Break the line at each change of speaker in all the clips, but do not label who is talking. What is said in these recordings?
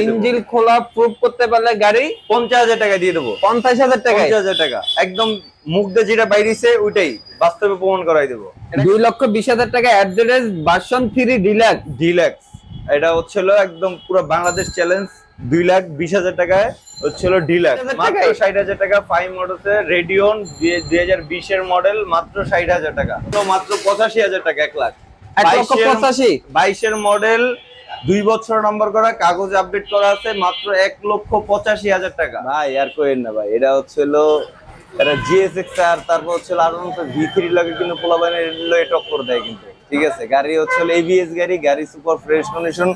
ইঞ্জিল খোলা প্রুফ করতে পারলে গাড়ি
পঞ্চাশ হাজার টাকা দিয়ে দেবো।
পঞ্চাশ হাজার টাকায়?
পঞ্চাশ হাজার টাকা। একদম মুখ দিয়ে যেটা বাইরেছে ওইটাই বাস্তবে প্রমাণ করাই দেবো।
দুই লক্ষ বিশ হাজার টাকা address version three deluxe
deluxe এটা হচ্ছিল একদম পুরো বাংলাদেশ চ্যালেঞ্জ দুই লাখ বিশ হাজার টাকায় হচ্ছিল ডিলাক্স
20,000
মাত্র ষাট হাজার টাকা ফাইভ মডেলসে রেডিয়ন দুই হাজার বিশের মডেল মাত্র ষাট হাজার টাকা। তো মাত্র পঁচাশি হাজার টাকা এক লাখ।
পঁচাশি।
বাইশের মডেল দুই বছর নম্বর করা, কাগজ আপডেট করা আছে, মাত্র এক লক্ষ পঁচাশি হাজার টাকা। ভাই, আর কইেন না ভাই, এটা হচ্ছিল আর তারপর হচ্ছে আর ভি থ্রি লাগে কিন্তু টক্কর দেয় কিন্তু। ঠিক আছে, গাড়ি হচ্ছে এবিএস গাড়ি গাড়ি সুপার ফ্রেশ কন্ডিশন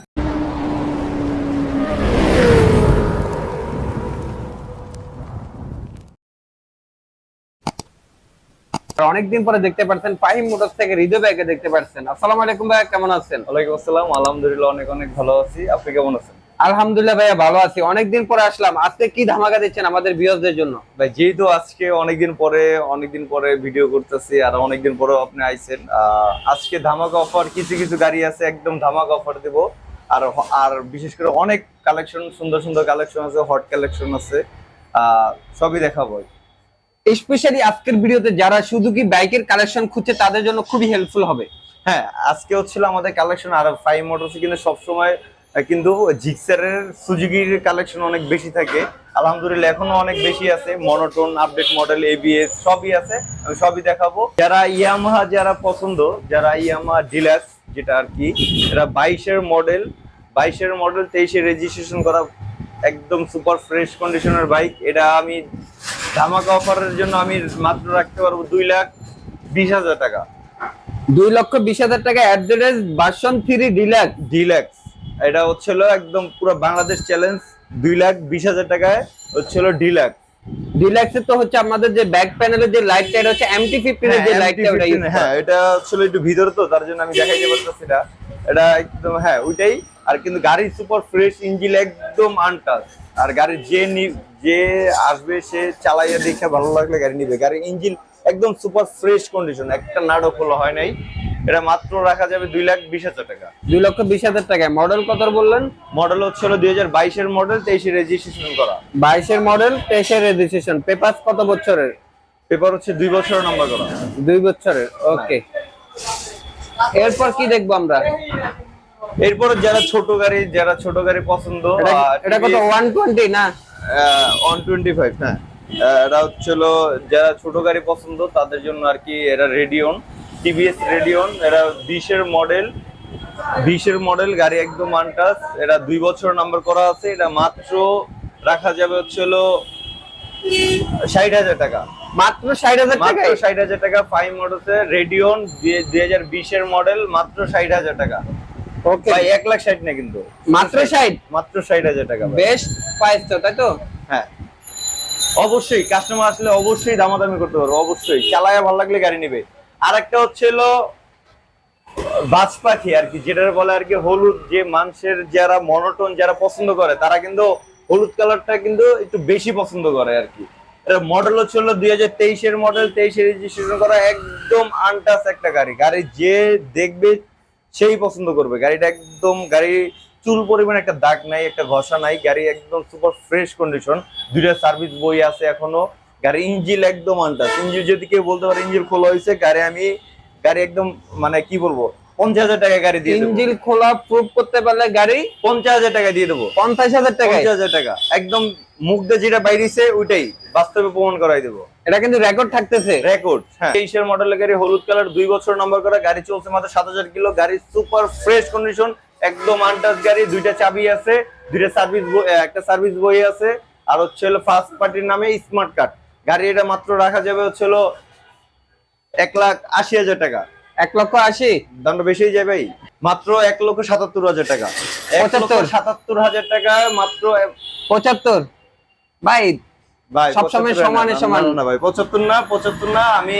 অনেকদিন পরে দেখতে পাচ্ছেন ফাহিম মোটরস থেকে হৃদয় ভাইকে দেখতে পাচ্ছেন আসসালামু আলাইকুম ভাই কেমন আছেন?
ওয়ালাইকুম আসসালাম আলহামদুলিল্লাহ অনেক অনেক ভালো আছি। আপনি কেমন আছেন?
আলহামদুলিল্লাহ ভাইয়া ভালো আছি। অনেকদিন পরে আসলাম। আজকে কি ধামাকা দিচ্ছেন আমাদের ভিউয়ারদের জন্য?
ভাই যেহেতু আজকে অনেকদিন পরে অনেকদিন পরে ভিডিও করতেছি আর অনেকদিন পরে আপনি আইছেন আজকে ধামাকা অফার কিছু কিছু গাড়ি আছে একদম ধামাকা অফার দেব। আর আর বিশেষ করে অনেক কালেকশন সুন্দর সুন্দর কালেকশন আছে হট কালেকশন আছে আহ, সবই দেখাবো।
স্পেশালি আজকের ভিডিওতে যারা শুধু কি বাইকের কালেকশন খুঁজছে, তাদের জন্য খুবই হেল্পফুল হবে।
হ্যাঁ আজকে হচ্ছিল আমাদের কালেকশন আর ফাইভ মোটরস কিন্তু সবসময় কিন্তু জিক্সারের সুজুকির কালেকশন অনেক বেশি থাকে। আলহামদুলিল্লাহ, এখনও অনেক বেশি আছে। মনোটোন আপডেট মডেল এবিএস সবই আছে। আমি সবই দেখাবো। যারা ইয়ামাহা যারা পছন্দ, যারা ইয়ামাহা ডিলাক্স যেটা আর কি, এরা বাইশের মডেল বাইশের মডেল তেইশে রেজিস্ট্রেশন করা একদম সুপার ফ্রেশ কন্ডিশনের বাইক। এটা আমি ধামাকা অফারের জন্য আমি মাত্র রাখতে পারব দুই লাখ বিশ হাজার টাকা।
দুই লক্ষ বিশ হাজার টাকা address version three deluxe.
Deluxe. এটা হচ্ছিল একদম পুরো বাংলাদেশ চ্যালেঞ্জ। দুই লাখ বিশ হাজার টাকায় হচ্ছিল ডিলাক্স।
ডিলাক্সের তো হচ্ছে আমাদের যে ব্যাক প্যানেলের যে লাইটটা এটা হচ্ছে এমটি ফিফটিনের যে লাইটটা ওটা
হ্যাঁ এটা হচ্ছিল একটু ভিতরে তো তার জন্য আমি দেখাইতে পারতেছি না। এটা একদম হ্যাঁ ওইটাই। আর কিন্তু গাড়ির সুপার ফ্রেশ ইঞ্জিন একদম আনটাচ আর গাড়ির যে যে আসবে সে চালাইয়া দেখে ভালো লাগলে গাড়ি নিবে। গাড়ির ইঞ্জিন একদম সুপার ফ্রেশ কন্ডিশন একটা নাড়ো খোলা হয় নাই। এটা মাত্র রাখা যাবে দুই লাখ বিশ হাজার টাকা।
দুই লক্ষ বিশ হাজার টাকা মডেল কত বললেন?
মডেল হচ্ছিল দুই হাজার বাইশের মডেল তেইশে রেজিস্ট্রেশন করা।
বাইশের মডেল তেইশের রেজিস্ট্রেশন পেপার কত বছরের?
পেপার হচ্ছে দুই বছরের নাম্বার করা।
দুই বছরের ওকে এরপর কি দেখব আমরা?
এরপর যারা ছোট গাড়ি যারা ছোট গাড়ি পছন্দ
এটা- কত ওয়ান টোয়েন্টি না?
ওয়ান টোয়েন্টি ফাইভ হ্যাঁ। আহ, এটা হচ্ছিল যারা ছোট গাড়ি পছন্দ তাদের জন্য আর কি এরা রেডিয়ন টিভিএস রেডিয়ন এরা বিশের মডেল বিশের মডেল গাড়ি একদম আনটাস এটা দুই বছর নাম্বার করা আছে এটা মাত্র রাখা যাবে হচ্ছিল ষাট হাজার টাকা।
মাত্র ষাট হাজার টাকা
ষাট হাজার টাকা ফাইভ মডেলসে রেডিয়ন দুই হাজার বিশের মডেল মাত্র ষাট হাজার টাকা।
ওকে
ভাই এক লাখ ষাট না কিন্তু।
মাত্র ষাট?
মাত্র ষাট হাজার টাকা ভাই।
বেস্ট প্রাইস তো তাই তো?
হ্যাঁ। অবশ্যই কাস্টমার আসলে অবশ্যই দামাদামি করতে পারব অবশ্যই। চালায় ভালো লাগলে গাড়ি নিবে। আর একটা হচ্ছিল বাজ পাখি আর কি যেটার বলে আর কি হলুদ যে মানুষের যারা মনোটন যারা পছন্দ করে তারা কিন্তু হলুদ কালারটা কিন্তু একটু বেশি পছন্দ করে আর কি। এটা মডেল হচ্ছিল দুই হাজার তেইশের মডেল তেইশে রেজিস্ট্রেশন করা একদম আনটাস একটা গাড়ি। গাড়ি যে দেখবে সেই পছন্দ করবে। গাড়িটা একদম গাড়ি চুল পরিমাণ একটা দাগ নাই একটা ঘষা নাই গাড়ি একদম সুপার ফ্রেশ কন্ডিশন দুইটা সার্ভিস বই আছে এখনও। গাড়ি ইঞ্জিল একদম আনটাস ইঞ্জিল যদি কেউ বলতে পারে ইঞ্জিল খোলা হয়েছে গাড়ি আমি গাড়ি একদম মানে কি বলব পঞ্চাশ হাজার টাকা গাড়ি দিয়ে দেবো।
ইঞ্জিল খোলা প্রুফ করতে পারলে গাড়ি
পঞ্চাশ হাজার টাকা দিয়ে দেবো।
পঞ্চাশ হাজার টাকায়?
পঞ্চাশ হাজার টাকা। একদম মুখ দিয়ে যেটা বাইরেছে ওইটাই বাস্তবে প্রমাণ করাই দেবো।
এটা কিন্তু রেকর্ড থাকতেছে।
রেকর্ড হ্যাঁ। তেইশের মডেলের গাড়ি হলুদ কালার দুই বছর নাম্বার করা গাড়ি চলছে মাত্র সাত হাজার কিলো গাড়ি সুপার ফ্রেশ কন্ডিশন একদম আনটাচ গাড়ি দুইটা চাবি আছে দুইটা সার্ভিস একটা সার্ভিস বই আছে আর হচ্ছে হলো ফার্স্ট পার্টির নামে স্মার্ট কার্ড গাড়ি এটা মাত্র রাখা যাবে হচ্ছে হলো এক লাখ আশি হাজার টাকা।
এক লক্ষ আশি?
দামটা বেশি যায় ভাই। মাত্র এক লক্ষ সাতাত্তর হাজার টাকা। এক লক্ষ সাতাত্তর হাজার টাকা মাত্র
পঁচাত্তর। ভাই
ভাই
সবসময়
75
সমানে সমান।
না, ভাই পঁচাত্তর না পঁচাত্তর না আমি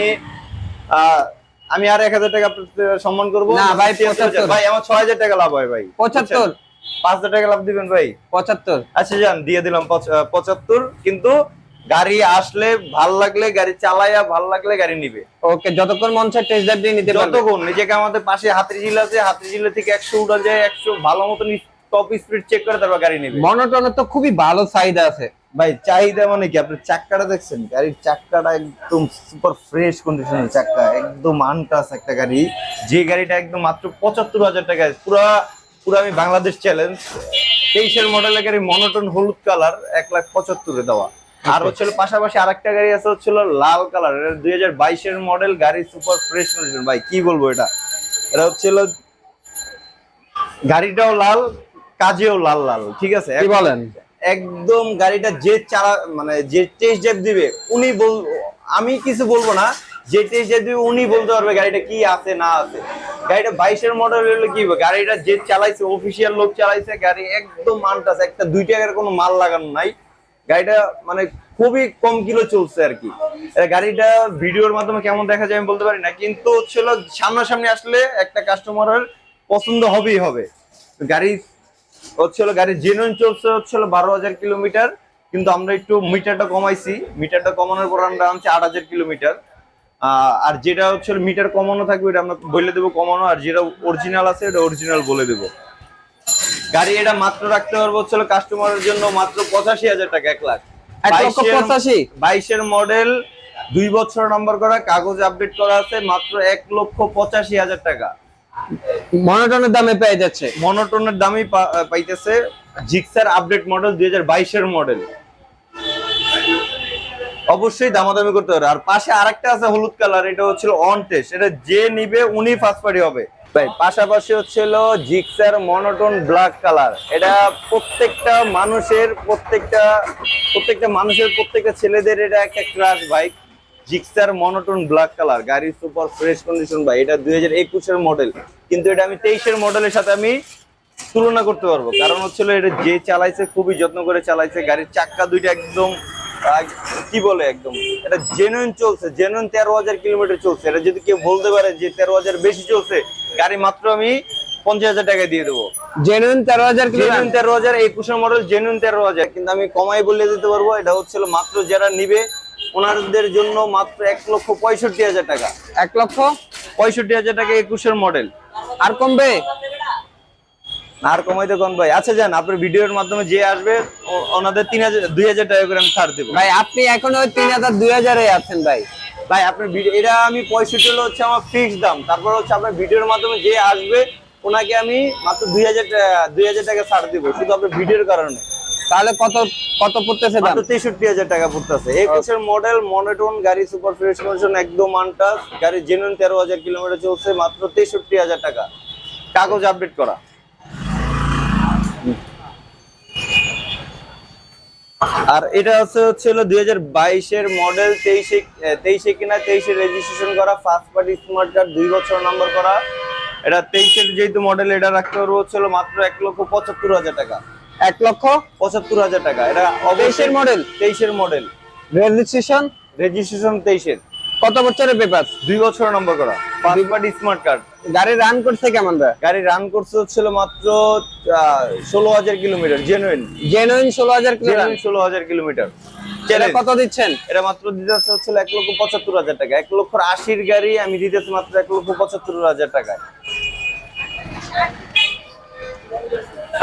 আমি আর এক হাজার টাকা আপনাকে সম্মান করব।
না, ভাই,
76 ভাই আমার ছয় হাজার টাকা লাভ হয় ভাই
পঁচাত্তর।
পাঁচ হাজার টাকা লাভ দিবেন ভাই।
পঁচাত্তর।
আচ্ছা যান দিয়ে দিলাম পঁচ- আহ, পঁচাত্তর কিন্তু গাড়ি আসলে ভালো লাগলে গাড়ি চালাইয়া ভালো লাগলে গাড়ি নিবে।
ওকে যতক্ষণ মন চায় টেস্ট ড্রাইভ দিয়ে নিতে পারবে।
যতক্ষণ নিজেকে আমাদের পাশে হাতির ঝিল আছে হাতির ঝিলে থেকে একশো উঠা যায় একশো ভালো মতন টপ স্পিড চেক করে তারপর গাড়ি নিবে।
মনোটনের তো খুবই ভালো চাহিদা আছে।
ভাই চাহিদা মানে কি? আপনার চাক্কাটা দেখছেন? গাড়ির চাক্কাটা একদম সুপার ফ্রেশ কন্ডিশনের চাক্কা একদম আনটাস একটা গাড়ি। যে গাড়িটা একদম মাত্র পঁচাত্তর হাজার টাকা পুরা পুরো আমি বাংলাদেশ চ্যালেঞ্জ তেইশের মডেলের গাড়ি মনোটন হলুদ কালার এক লাখ পঁচাত্তরে দেওয়া। আর হচ্ছিল পাশাপাশি আরেকটা গাড়ি আছে হচ্ছিল লাল কালার এটা দুই হাজার বাইশের মডেল গাড়ি সুপার ফ্রেশ কন্ডিশন ভাই কি বলব এটা? এটা হচ্ছিল গাড়িটাও লাল কাজেও লাল লাল ঠিক আছে?
কি বলেন?
একদম গাড়িটা যে চালা মানে যে টেস্ট ড্রাইভ দিবে, উনি বল, আমি কিছু বলব না, যে টেস্ট ড্রাইভ দিবে, উনি বলতে পারবে গাড়িটা কি আছে, না আছে। গাড়িটা বাইশের মডেল হলে কি গাড়িটা যে চালাইছে অফিসিয়াল লোক চালাইছে, গাড়ি একদম মানটাছে একটা দুই টাকার কোনো মাল লাগানো নাই। গাড়িটা মানে খুবই কম কিলো চলছে আর কি। গাড়িটা ভিডিওর মাধ্যমে কেমন দেখা যায় আমি বলতে পারি না, কিন্তু হচ্ছিল সামনাসামনি আসলে একটা কাস্টমারের পছন্দ হবেই হবে। গাড়ি হচ্ছিল গাড়ি জেনুইন চলছে হচ্ছিল বারো হাজার কিলোমিটার কিন্তু আমরা একটু মিটারটা কমাইছি। মিটারটা কমানোর পর আমরা আনছি আট হাজার কিলোমিটার। আর যেটা হচ্ছে মিটার কমানো থাকবে এটা আমরা বলে দেবো কমানো আর যেটা অরিজিনাল আছে এটা অরিজিনাল বলে দেবো। গাড়ি এটা মাত্র রাখতে পারব হচ্ছিল কাস্টমারের জন্য মাত্র পঁচাশি হাজার টাকা এক লাখ।
পঁচাশি?
বাইশের মডেল দুই বছর নম্বর করা কাগজ আপডেট করা আছে মাত্র এক লক্ষ পঁচাশি হাজার টাকা।
মনোটনের দামে পেয়ে যাচ্ছে।
মনোটনের দামই পাইতেছে জিক্সার আপডেট মডেল দুই হাজার বাইশের মডেল অবশ্যই দামাদামি করতে হবে। আর পাশে আরেকটা আছে হলুদ কালার এটা হচ্ছিল অন টেস্ট এটা যে নিবে উনি ফার্স্ট পার্টি হবে। ভাই পাশাপাশি হচ্ছিল জিক্সার মনোটন ব্ল্যাক কালার এটা প্রত্যেকটা মানুষের প্রত্যেকটা প্রত্যেকটা মানুষের প্রত্যেকটা ছেলেদের এটা একটা crush bike Gixxer monotone black colour গাড়ির সুপার ফ্রেশ কন্ডিশন ভাই এটা দুই হাজার একুশের মডেল। কিন্তু এটা আমি তেইশের মডেলের সাথে আমি তুলনা করতে পারব। কারণ হচ্ছিল এটা যে চালাইছে খুবই যত্ন করে চালাইছে গাড়ির চাক্কা দুইটা একদম কি বলে একদম এটা জেনুইন চলছে জেনুইন তেরো হাজার কিলোমিটার চলছে। এটা যদি কেউ বলতে পারে যে তেরো হাজার বেশি চলছে গাড়ি মাত্র আমি পঞ্চাশ হাজার টাকা দিয়ে দেবো।
জেনুইন তেরো হাজার
জেনুইন তেরো হাজার একুশের মডেল জেনুইন তেরো হাজার। কিন্তু আমি কমাই বলে দিতে পারব এটা হচ্ছিল মাত্র যারা নিবে ওনাদের জন্য মাত্র এক লক্ষ পঁয়ষট্টি হাজার টাকা।
এক লক্ষ
পঁয়ষট্টি হাজার টাকা একুশের মডেল।
আর কমবে?
আর কমাইতে কোন ভাই? আচ্ছা যান আপনার ভিডিওর মাধ্যমে যে আসবে ওনাদের তিন হাজার দুই হাজার টাকা করে আমি ছাড় দেবো।
ভাই আপনি এখন ওই তিন হাজার দুই হাজারে আছেন ভাই।
ভাই আপনার ভিডিও এটা আমি পঁয়ষট্টি হলো হচ্ছে আমার ফিক্স দাম। তারপর হচ্ছে আপনার ভিডিওর মাধ্যমে যে আসবে ওনাকে আমি মাত্র দুই হাজার দুই হাজার টাকা ছাড় দেবো শুধু আপনার ভিডিওর কারণে।
তাহলে কত কত পড়তেছে দাম?
মাত্র তেষট্টি হাজার টাকা পড়তেছে। একুশের মডেল মনোটন গাড়ি সুপার ফ্রেশ কন্ডিশন একদম আনটাস গাড়ি জেনুইন তেরো হাজার কিলোমিটার চলছে, মাত্র তেষট্টি হাজার টাকা। কাগজ আপডেট করা। আর এটা হচ্ছে হচ্ছিল দুই হাজার বাইশের মডেল তেইশে তেইশে কিনা, তেইশে রেজিস্ট্রেশন করা ফার্স্ট পার্টি স্মার্ট কার্ড দুই বছর নম্বর করা। এটা তেইশের যেহেতু মডেল এটা রাখতে পারব হচ্ছিল মাত্র এক লক্ষ পঁচাত্তর হাজার টাকা।
এক লক্ষ
পঁচাত্তর হাজার টাকা। এটা
তেইশের মডেল
তেইশের মডেল
রেজিস্ট্রেশন
রেজিস্ট্রেশন তেইশের।
কত বছরের পেপার
দুই বছর নম্বর করা। পার্টি স্মার্ট কার্ড
গাড়ি রান করছে কেমন
গাড়ি রান করছে হচ্ছিল মাত্র ষোলো হাজার কিলোমিটার জেনুইন
জেনুইন ষোলো হাজার কিলো run।
ষোলো হাজার কিলোমিটার।
এটা কত দিচ্ছেন?
এটা মাত্র দিতেছে হচ্ছিল এক লক্ষ পঁচাত্তর হাজার টাকা। এক লক্ষ আশির গাড়ি আমি দিতেছি মাত্র এক লক্ষ পঁচাত্তর হাজার টাকায়।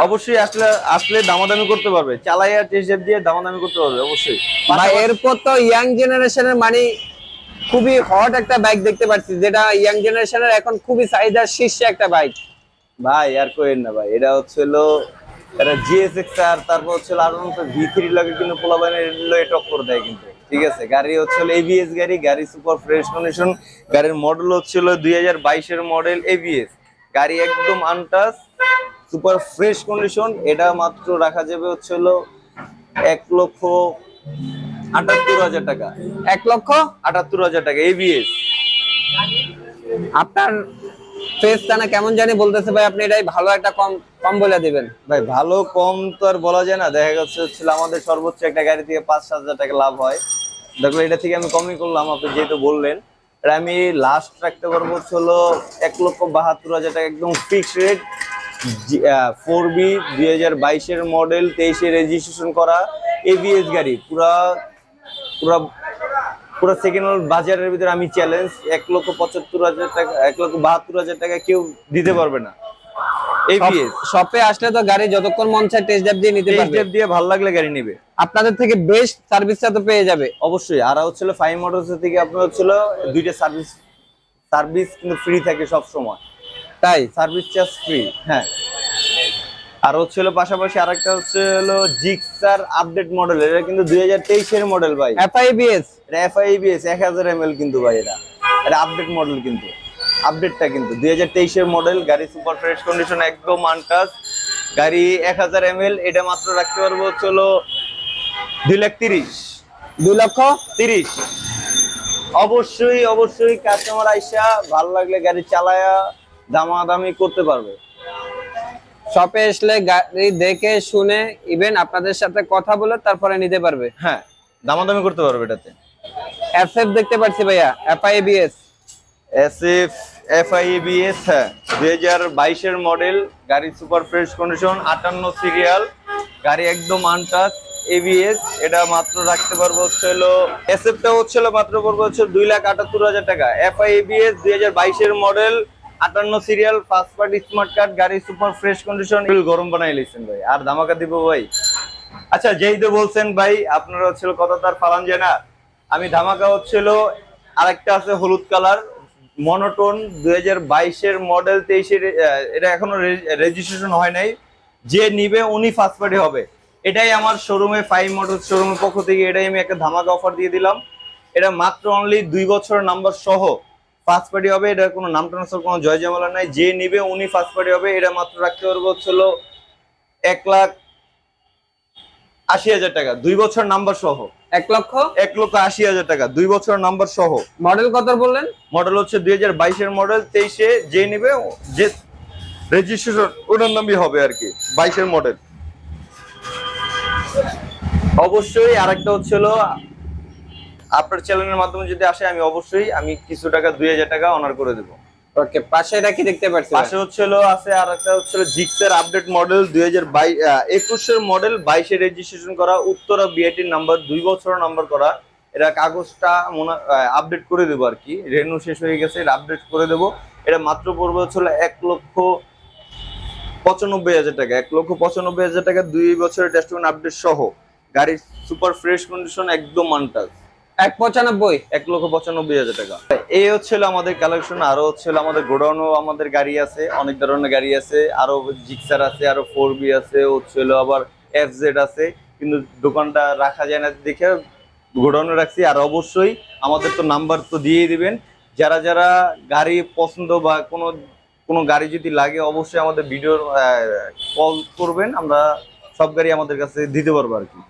অবশ্যই আসলে আসলে দামাদামি করতে পারবে। চালাইয়া টেস্ট দিয়ে দামাদামি করতে পারবে অবশ্যই।
ভাই এরপর তো ইয়াং জেনারেশনের মানে খুবই হট একটা বাইক দেখতে পাচ্ছি যেটা ইয়াং জেনারেশনের এখন খুবই চাহিদার শীর্ষে একটা বাইক
ভাই আর কইেন না ভাই এটা হচ্ছিল এটা জিএসএক্স আর তারপর হচ্ছিল আর ভি থ্রি লাগে কিন্তু পোলাবাইনের লয়ে টক্কর দেয় কিন্তু। ঠিক আছে গাড়ি হচ্ছিল এবিএস গাড়ি গাড়ি সুপার ফ্রেশ কন্ডিশন গাড়ির মডেল হচ্ছিল দুই হাজার বাইশের মডেল এবিএস গাড়ি একদম আনটাস সুপার ফ্রেশ কন্ডিশন এটা মাত্র রাখা যাবে হচ্ছিল এক লক্ষ আটাত্তর হাজার টাকা।
এক লক্ষ
আটাত্তর হাজার টাকা এবিএস
আপনার ফেস টানা কেমন জানি বলতেছে ভাই আপনি এটাই ভালো একটা কম কম বলে দিবেন।
ভাই ভালো কম তো আর বলা যায় না। দেখা যাচ্ছে হচ্ছিল আমাদের সর্বোচ্চ একটা গাড়ি থেকে পাঁচ সাত হাজার টাকা লাভ হয়। দেখল এটা থেকে আমি কমই করলাম আপনি যেহেতু বললেন। এটা আমি লাস্ট রাখতে পারব হচ্ছে হলো এক লক্ষ বাহাত্তর হাজার টাকা একদম ফিক্স রেট ফোর বি দুই হাজার বাইশের মডেল তেইশে রেজিস্ট্রেশন করা এবিএস গাড়ি। পুরা পুরা পুরো সেকেন্ড হ্যান্ড বাজারের ভিতরে আমি চ্যালেঞ্জ এক লক্ষ পঁচাত্তর হাজার টাকা এক লক্ষ বাহাত্তর হাজার টাকা কেউ দিতে পারবে না।
শপে আসলে তো গাড়ি যতক্ষণ মন চায় টেস্ট ড্রাইভ দিয়ে নিতে
টেস্ট
পারবে।
ড্রাইভ দিয়ে ভালো লাগলে গাড়ি নিবে।
আপনাদের থেকে বেস্ট সার্ভিসটা তো পেয়ে যাবে।
অবশ্যই। আর হচ্ছিল ফাইভ মোটরস থেকে আপনার হচ্ছিল দুইটা সার্ভিস সার্ভিস কিন্তু ফ্রি থাকে সব সময়।
তাই?
সার্ভিস চার্জ ফ্রি হ্যাঁ। আর হচ্ছিল পাশাপাশি আরেকটা হচ্ছে হলো জিক্সার আপডেট মডেল এটা কিন্তু দুই হাজার তেইশের মডেল ভাই।
এফআইবিএস
এটা এফআইবিএস এক হাজার এম কিন্তু ভাই এটা। এটা আপডেট মডেল কিন্তু। আপডেটটা কিন্তু। দুই হাজার তেইশের মডেল গাড়ি সুপার ফ্রেশ কন্ডিশন একদম আনটাচ গাড়ি এক হাজার এম এটা মাত্র রাখতে পারব হচ্ছে হলো দুই লাখ তিরিশ।
দুই লক্ষ?
তিরিশ। অবশ্যই অবশ্যই কাস্টমার আইসা ভালো লাগলে গাড়ি চালায়া দামাদামি করতে পারবে।
শপে আসলে গাড়ি দেখে শুনে ইভেন আপনাদের সাথে কথা বলে তারপরে নিতে পারবে।
হ্যাঁ দামাদামি করতে পারবে এটাতে।
এসএফ দেখতে পাচ্ছি ভাইয়া FI ABS
S F F I BS হ্যাঁ দুই হাজার বাইশের মডেল গাড়ি সুপার ফ্রেশ কন্ডিশন আটান্ন সিরিয়াল গাড়ি একদম আনটাচ এবিএস এটা মাত্র রাখতে পারব হচ্ছে হলো এস এফটা হচ্ছে মাত্র পড়ব হচ্ছে দুই লাখ আটাত্তর হাজার টাকা। এফ আই এবিএস দুই হাজার বাইশের মডেল আটান্ন serial first party smart card গাড়ি সুপার ফ্রেশ কন্ডিশন গরম বানাই লিখছেন ভাই। আর ধামাকা দিব ভাই। আচ্ছা যেই তো বলছেন ভাই, আপনারা হচ্ছিল কথা তার ফালান না। আমি ধামাকা হচ্ছিল, আরেকটা আছে হলুদ কালার মনোটোন দুই বাইশের মডেল তেইশের এটা এখনও রেজিস্ট্রেশন হয় নাই। যে নিবে উনি ফার্স্ট পার্টি হবে। এটাই আমার শোরুমে ফাইভ মডেল শোরুমের পক্ষ থেকে এটাই আমি একটা ধামাকা অফার দিয়ে দিলাম। এটা মাত্র অনলি দুই বছর নাম্বার সহ। ফার্স্ট পার্টি হবে এটা কোনো নাম ট্রান্সফার কোনো জয় জামালা নাই। যে নিবে উনি ফার্স্ট পার্টি হবে এটা মাত্র রাখতে পারব হচ্ছিল এক লাখ আশি হাজার টাকা। দুই বছর নাম্বার সহ।
এক লক্ষ?
এক লক্ষ আশি হাজার টাকা। দুই বছর নাম্বার সহ।
মডেল কত বললেন?
মডেল হচ্ছে দুই হাজার বাইশের মডেল তেইশে যে নিবে যে রেজিস্ট্রেশন ওটার নামই হবে আর কি বাইশের মডেল। অবশ্যই আরেকটা হচ্ছিল আপনার চ্যানেলের মাধ্যমে যদি আসে আমি অবশ্যই আমি কিছু টাকা দুই হাজার টাকা অনার করে দেবো।
ওকে পাশে এটা কি দেখতে পাচ্ছি
পাশে হচ্ছিল আছে আর একটা জিক্সের আপডেট মডেল দুই হাজার একুশের মডেল বাইশে রেজিস্ট্রেশন করা উত্তরা বিআইটির নাম্বার দুই বছর নাম্বার করা। এটা কাগজটা আপডেট করে দেবো আর কি। রেনু শেষ হয়ে গেছে এটা আপডেট করে দেবো। এটা মাত্র পড়বে হচ্ছিল এক লক্ষ পঁচানব্বই হাজার টাকা। এক লক্ষ পঁচানব্বই হাজার টাকা দুই বছরের টেস্টমেন্ট আপডেট সহ। গাড়ির সুপার ফ্রেশ কন্ডিশন একদম আনটাচ
এক পঁচানব্বই।
এক লক্ষ পঁচানব্বই হাজার টাকা। এই হচ্ছিল আমাদের কালেকশন আরও হচ্ছিল আমাদের গোডাউনও আমাদের গাড়ি আছে, অনেক ধরনের গাড়ি আছে, আরও জিক্সার আছে, আরও ফোর বি আছে, হচ্ছিল আবার এফ জেড আছে, কিন্তু দোকানটা রাখা যায় না দেখে গোডাউনে রাখছি। আর অবশ্যই আমাদের তো নাম্বার তো দিয়ে দিবেন। যারা যারা গাড়ি পছন্দ বা কোনো কোনো গাড়ি যদি লাগে, অবশ্যই আমাদের ভিডিওর কল করবেন, আমরা সব গাড়ি আমাদের কাছে দিতে পারব আর কি।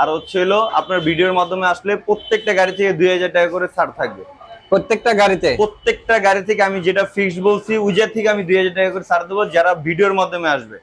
আর হচ্ছে হলো আপনার ভিডিওর মাধ্যমে আসলে প্রত্যেকটা গাড়ি থেকে দুই হাজার টাকা করে ছাড় থাকবে।
প্রত্যেকটা গাড়িতে?
প্রত্যেকটা গাড়ি থেকে আমি যেটা ফিক্স বলছি উজার থেকে আমি দুই হাজার টাকা করে ছাড় দেবো যারা ভিডিওর মাধ্যমে আসবে।